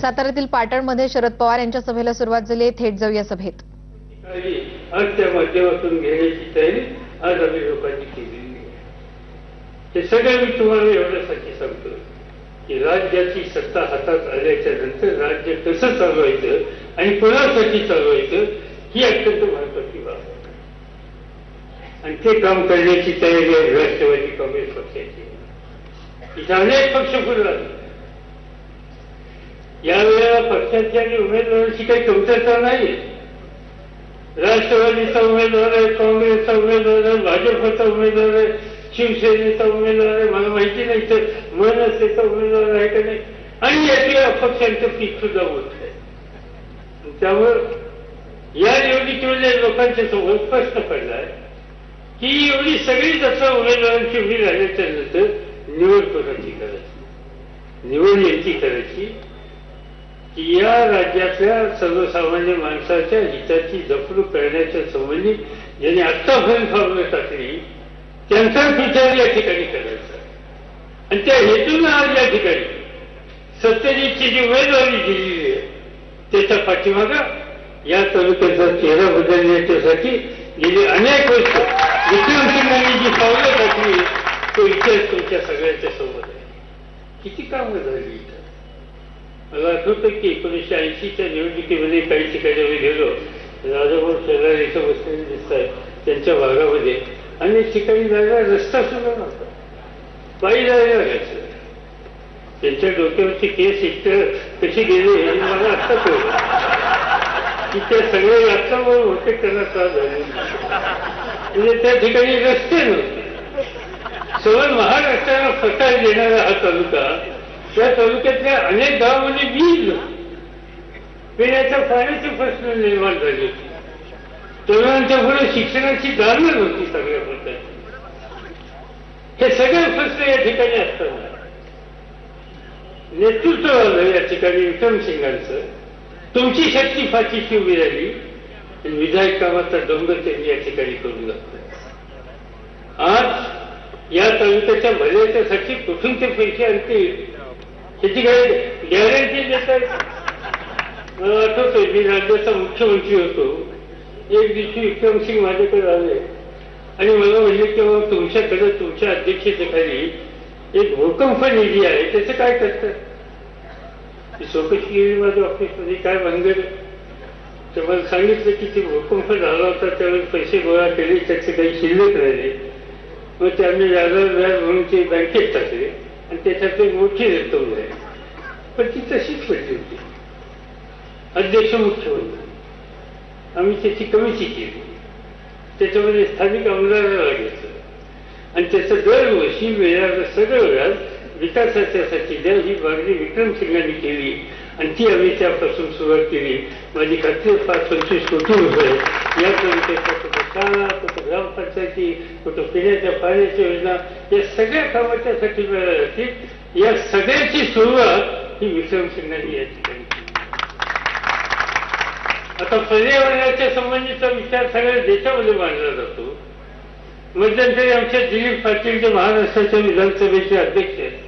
साताऱ्यातील पाटणमध्ये शरद पवार यांच्या सभेला सुरुवात झाली थेट जाऊया सभेत. त्या माध्यमातून घेण्याची तयारी आज आम्ही लोकांनी केलेली हे सगळं मी तुम्हाला एवढ्यासाठी सांगतो की राज्याची सत्ता हातात आल्याच्यानंतर राज्य कसं चालवायचं आणि कोणासाठी चालवायचं ही अत्यंत महत्वाची बाब आणि ते काम करण्याची तयारी आहे राष्ट्रवादी काँग्रेस पक्षाची. इथे अनेक पक्ष पुढे आले यावेळेला पक्षाची आणि उमेदवारांची काही कमतरता नाही राष्ट्रवादीचा उमेदवार आहे काँग्रेसचा उमेदवार आहे भाजपचा उमेदवार आहे शिवसेनेचा उमेदवार आहे मला माहिती नाही तर मनसेचा उमेदवार आहे का नाही? आणि यातील अपक्षांचं पीक सुद्धा होत आहे. त्यामुळं या निवडणुकीमध्ये लोकांच्या समोर स्पष्ट पडलाय की एवढी सगळी जसं उमेदवारांची उभी झाल्याच्यानंतर निवड कोणाची करायची निवड यांची करायची या राज्यातल्या सर्वसामान्य माणसाच्या हिताची जपणूक करण्याच्या संबंधी ज्यांनी आत्तापर्यंत फॉर्म टाकली त्यांचाच विचार या ठिकाणी करायचा. आणि त्या हेतून आज या ठिकाणी सत्यजितची जी उमेदवारी दिलेली आहे त्याच्या पाठीमागा या तालुक्याचा चेहरा बदलण्याच्यासाठी गेली अनेक वर्ष विक्रमसिंगांनी जी पावलं टाकली तो इतिहास तुमच्या सगळ्यांच्या सोबत आहे. किती कामं झाली इथं? आठवतं की एकोणीसशे ऐंशीच्या निवडणुकीमध्ये काही ठिकाणी आम्ही गेलो राजाभाऊ शेलार इथं बसलेले दिसत आहेत त्यांच्या भागामध्ये. आणि ठिकाणी जायला रस्ता सुद्धा नव्हता. पायी जायला लागायचं त्यांच्या डोक्यावरची केस इतकं कशी गेले हे मला आत्ता कळलं. की ते सगळे रस्त्यावर होते त्यांना त्रास झाले. म्हणजे त्या ठिकाणी रस्ते नव्हते. सवन महाराष्ट्राला फसाय देणारा हा तालुका त्या तालुक्यातल्या अनेक गावामध्ये वीज पिण्याच्या पाण्याचे प्रश्न निर्माण झाले. होते तरुणांच्या पुढे शिक्षणाची दारणं होती सगळ्या प्रकारची. हे सगळे प्रश्न या ठिकाणी असताना. नेतृत्व आलं या ठिकाणी विक्रमसिंगांचं तुमची शक्ती फाशीची उभी राहिली. आणि विधायक कामाचा डोंगर त्यांनी या ठिकाणी करून दाखवला. आज या तालुक्याच्या भल्याच्यासाठी कुठून ते पैसे आणतील? त्याची काही गॅरंटी मला आठवतोय मी राज्याचा मुख्यमंत्री होतो एक दिवशी विक्रमसिंग माझ्याकडे आले आणि मला म्हणले की बाबा तुमच्याकडे तुमच्या अध्यक्षतेखाली एक भूकंप निधी आहे त्याचं काय करतात चौकशी केली माझ्या ऑफिसमध्ये काय भानगड तर मला सांगितलं की ते भूकंप झाला होता त्यावेळेस पैसे गोळा केले त्याचे काही शिल्लक राहिले मग ते आम्ही व्याजावर व्याज म्हणून ते बँकेत टाकले आणि त्याच्यात एक मोठी रक्कम आहे. पण ती तशीच पडली होती. अध्यक्ष मुख्यमंत्री आम्ही त्याची कमिटी केली. त्याच्यामध्ये स्थानिक आमदाराला घेतलं आणि त्याचं दरवर्षी मिळणारं सगळं व्याज विकासाच्यासाठी द्या ही मागणी विक्रमसिंगांनी केली. आणि ती आम्ही त्यापासून सुरुवात केली. माझी खात्री आहे पाच पंचवीस कोटी रुपये. या तालुक्याच्या कुठं शाळा कुठं ग्रामपंचायती कुठं पिण्याच्या पाण्याची योजना या सगळ्या कामाच्यासाठी मिळाल्या जातील या सगळ्याची सुरुवात ही विक्रम विक्रमसिंगांनी या ठिकाणी आता पर्यावरणाच्या संबंधीचा विचार सगळ्या देशामध्ये मांडला जातो. मध्यंतरी आमच्या दिलीप पाटील जे महाराष्ट्राच्या विधानसभेचे अध्यक्ष आहेत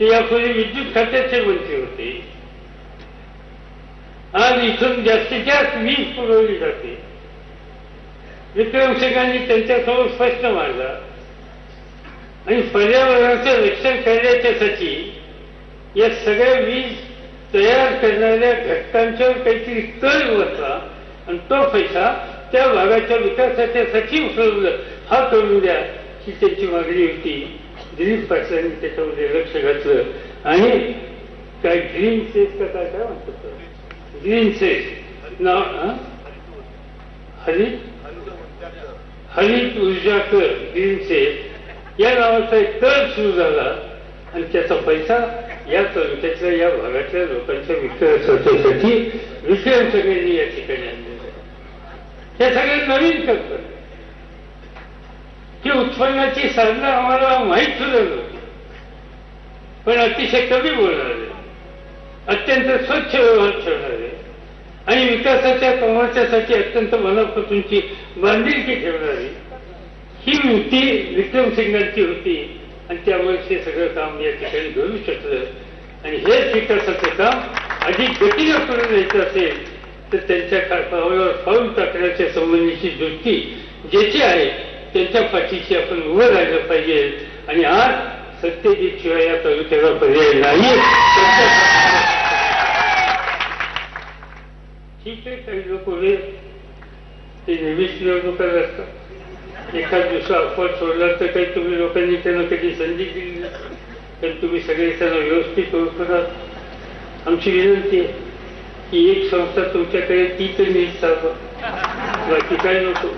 ते यापूर्वी विद्युत खात्याचे मंत्री होते. आज इथून जास्तीत जास्त वीज पुरवली जाते. विक्रमसिंगांनी त्यांच्यासमोर स्पष्ट मांडला. आणि पर्यावरणाचं रक्षण करण्याच्यासाठी या सगळ्या वीज तयार करणाऱ्या घटकांच्यावर काहीतरी कर बसला आणि तो पैसा त्या भागाच्या विकासाच्यासाठी उपलब्ध. हा करून द्या ही त्यांची मागणी होती. दिलीप पाटलांनी त्याच्यामध्ये लक्ष घातलं. आणि काय ग्रीन सेस का काय काय म्हणतात? ग्रीन नाव हं? हरित हरित ऊर्जा कर या नावाचा एक कर सुरू झाला आणि त्याचा पैसा या तालुक्यातल्या या भागातल्या लोकांच्या विकासासाठी विक्रम सगळ्यांनी या ठिकाणी आणलेलं या हे सगळे नवीन कल्पना की उत्पन्नाची साधनं आम्हाला माहीत सुद्धा नव्हती. पण अतिशय कमी बोलणारे. अत्यंत स्वच्छ व्यवहार ठेवणारे. आणि विकासाच्या कामाच्यासाठी अत्यंत मनापासूनची बांधिलकी ठेवणारी ही विक्रम सिंगांची होती. आणि त्यामुळे ते सगळं काम या ठिकाणी घडू शकलं. आणि हेच विकासाचं काम अधिक गतीनं करून द्यायचं असेल तर त्यांच्या पावलावर पाऊल टाकण्याच्या संबंधीची दृष्टी ज्याची आहे त्यांच्या पाठीशी आपण उभं राहिलं पाहिजे. आणि आज सत्यजित शिवाय या तालुक्याला पर्याय नाही ठीक आहे काही लोक उभे ते नेहमीच निवडणुका असतात एखाद दिवसा अपवाद सोडला तर काही तुम्ही लोकांनी त्यांना कधी संधी दिली तर तुम्ही सगळे त्यांना व्यवस्थित करा आमची विनंती आहे की एक संस्था तुमच्याकडे ती तर नीट चालवा बाकी काय नको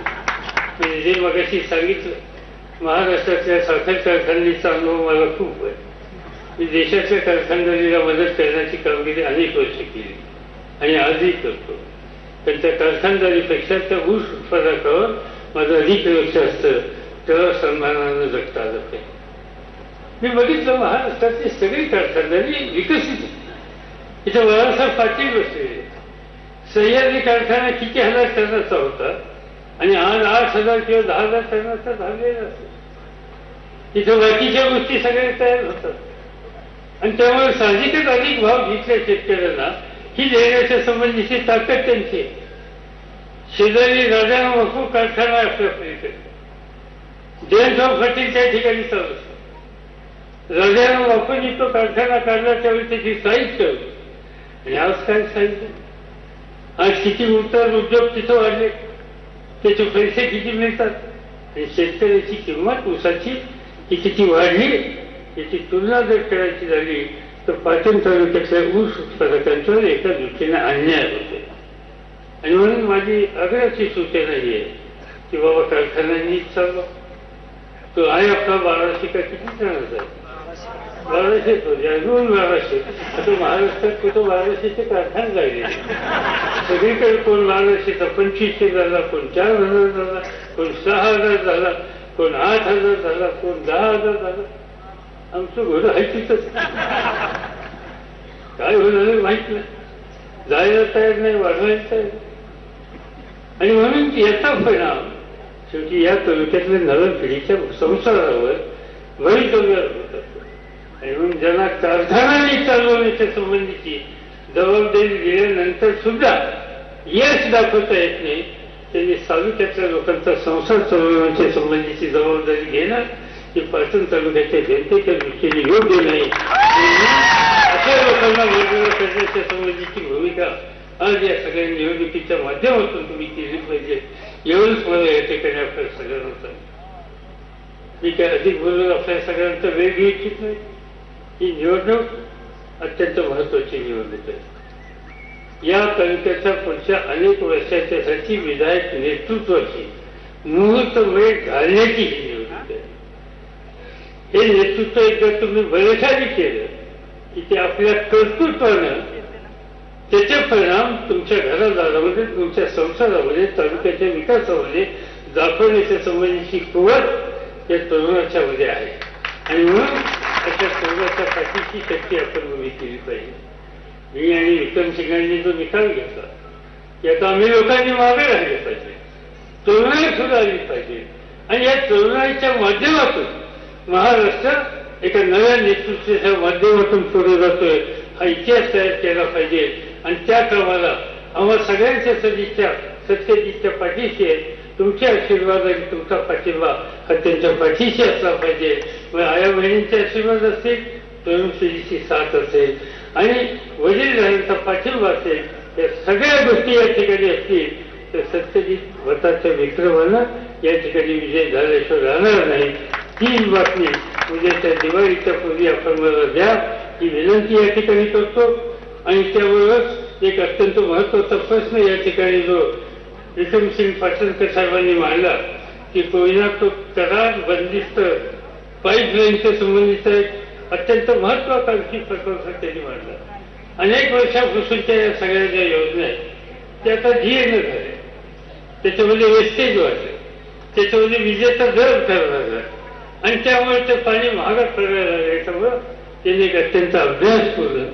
जे मगाशी सांगितलं महाराष्ट्रातल्या साखर कारखान्याचा अनुभव मला खूप आहे मी देशाच्या कारखानदारीला मदत करण्याची कामगिरी अनेक वर्ष केली आणि आजही करतो. त्यांच्या कारखानदारीपेक्षा त्या ऊस उत्पादकावर माझं अधिक लक्ष असतं. तेव्हा सन्मानानं जगता आलं पाहिजे. मी बघितलं महाराष्ट्रातली सगळी कारखानदारी विकसित इथं बाळासाहेब पाटील बसले सह्याद्री कारखाना किती हजार टनाचा होता आणि आज आठ हजार किंवा दहा हजार टनाचा झालेला असेल. इथं बाकीच्या गोष्टी सगळ्या तयार होतात. आणि त्यामुळे साहजिकच अधिक भाव घेतल्या शेतकऱ्यांना ही देण्याच्या संबंधीची ताकद त्यांची. आहे. शेजारी राजा मकू कारखाना असला आपल्या पलीकडे ऑफ पाटील त्या ठिकाणी चालू असतो. राजाराम बापूंनी तो कारखाना काढला त्यावेळी त्याची साहित्य. आणि आज काय साहित्य? आज किती उतर उद्योग तिथं वाढले. त्याचे पैसे किती मिळतात? आणि शेतकऱ्याची किंमत ऊसाची ही किती वाढली? याची तुलना जर करायची झाली तर पाटण तालुक्यातल्या ऊस उत्पादकांच्यावर एका दृष्टीने अन्याय होते. आणि म्हणून माझी आग्रहाची सूचना ही आहे की बाबा कारखान्यांनी चालवा तो आहे आपला बाराशे का किती जाणार आहे बाराशे तो अजून बाराशे. आता महाराष्ट्रात कुठं बाराशेचे कारखाने लागले? सगळीकडे कोण बाराशेचा पंचवीसशे झाला कोण चार हजार झाला कोण सहा हजार झाला कोण आठ हजार झाला कोण दहा हजार झाला. आमचं घोडं आहे तिथंच. काय होईल माहीत नाही. जायला तयार नाही वाढवायला तयार आणि म्हणून याचा परिणाम शेवटी या तालुक्यातल्या नवीन पिढीच्या संसारावर भवितव्यावर होत आणि म्हणून ज्यांना कारखानाने चालवण्याच्या संबंधीची जबाबदारी दिल्यानंतर सुद्धा यश दाखवता येत नाही. त्यांनी तालुक्यातल्या लोकांचा संसार चालवण्याच्या संबंधीची जबाबदारी घेणं ही पाटण तालुक्याच्या जनतेच्या दृष्टीने योग्य नाही. अशा लोकांना वेगवेगळ्या संबंधीची भूमिका आज या सगळ्या निवडणुकीच्या माध्यमातून तुम्ही केली पाहिजे एवढंच मला या ठिकाणी आपल्या सगळ्यांना मी काय अधिक बोलून आपल्या सगळ्यांचा वेळ घेऊ इच्छित नाही. ही निवडणूक अत्यंत महत्वाची निवडणूक आहे. या तालुक्याच्या पुढच्या अनेक वर्षाच्यासाठी विधायक नेतृत्वाची मुहूर्त वेळ घालण्याची ही निवडणूक आहे. हे नेतृत्व एकदा तुम्ही बळशाली केलं. की ते आपल्या कर्तृत्वानं त्याचे परिणाम तुमच्या घरादारामध्ये तुमच्या संसारामध्ये तालुक्याच्या विकासामध्ये दाखवण्याच्या संबंधीची कुवत या तरुणाच्या मध्ये आहे. आणि म्हणून अशा तरुणाच्या पाठीची शक्ती आपण उभी केली पाहिजे. मी आणि विक्रम सिंगांनी जो निकाल घेतला की आता आम्ही लोकांनी मागे राहिले पाहिजे. तरुणाई सुधारली पाहिजे. आणि या तरुणाईच्या माध्यमातून महाराष्ट्र एका नव्या नेतृत्वाच्या माध्यमातून पुढे जातोय हा इतिहास तयार केला पाहिजे. आणि त्या क्रमाला आम्हा सगळ्यांच्या सदिच्छा सत्यजितच्या पाठीशी आहे. तुमचे आशीर्वाद आणि तुमचा पाठिंबा हा त्यांच्या पाठीशी असला पाहिजे. मग आया बहिणींचे आशीर्वाद असतील स्वयंसेवीची साथ असेल. आणि वडीलधाऱ्यांचा पाठिंबा असेल या सगळ्या गोष्टी या ठिकाणी असतील तर सत्यजित भटाच्या विक्रमानं या ठिकाणी विजय झाल्याशिवाय राहणार नाही. ही बातमी. उद्याच्या दिवाळीच्या पूर्वी आपण मला द्या ही विनंती या ठिकाणी करतो. आणि त्याबरोबरच एक अत्यंत महत्त्वाचा प्रश्न या ठिकाणी जो विक्रम सिंग पाटणकर साहेबांनी मांडला की कोयना तो करार बंदिस्त पाईपलाईनच्या संबंधीचा एक अत्यंत महत्वाकांक्षी प्रकल्प त्यांनी मांडला. अनेक वर्षापासूनच्या या सगळ्या ज्या योजना आहेत त्या आता जीर्ण झाल्या त्याच्यामध्ये वेस्टेज वाढलं. त्याच्यामध्ये विजेचा दर ठरणार आणि त्यामुळे ते पाणी महागात पडायला लागले. त्यामुळं त्यांनी एक अत्यंत अभ्यासपूर्ण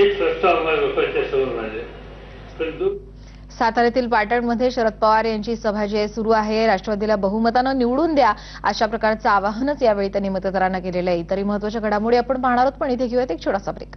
एक प्रस्ताव आम्हाला लोकांच्या समोर मांडले. पण साताऱ्यातील पाटणमध्ये शरद पवार यांची सभा जी आहे सुरू आहे. राष्ट्रवादीला बहुमतानं निवडून द्या अशा प्रकारचं आवाहनच यावेळी त्यांनी मतदारांना केलेलं आहे. इतरही महत्त्वाच्या घडामोडी आपण पाहणार आहोत पण इथे घेऊयात एक छोटासा ब्रेक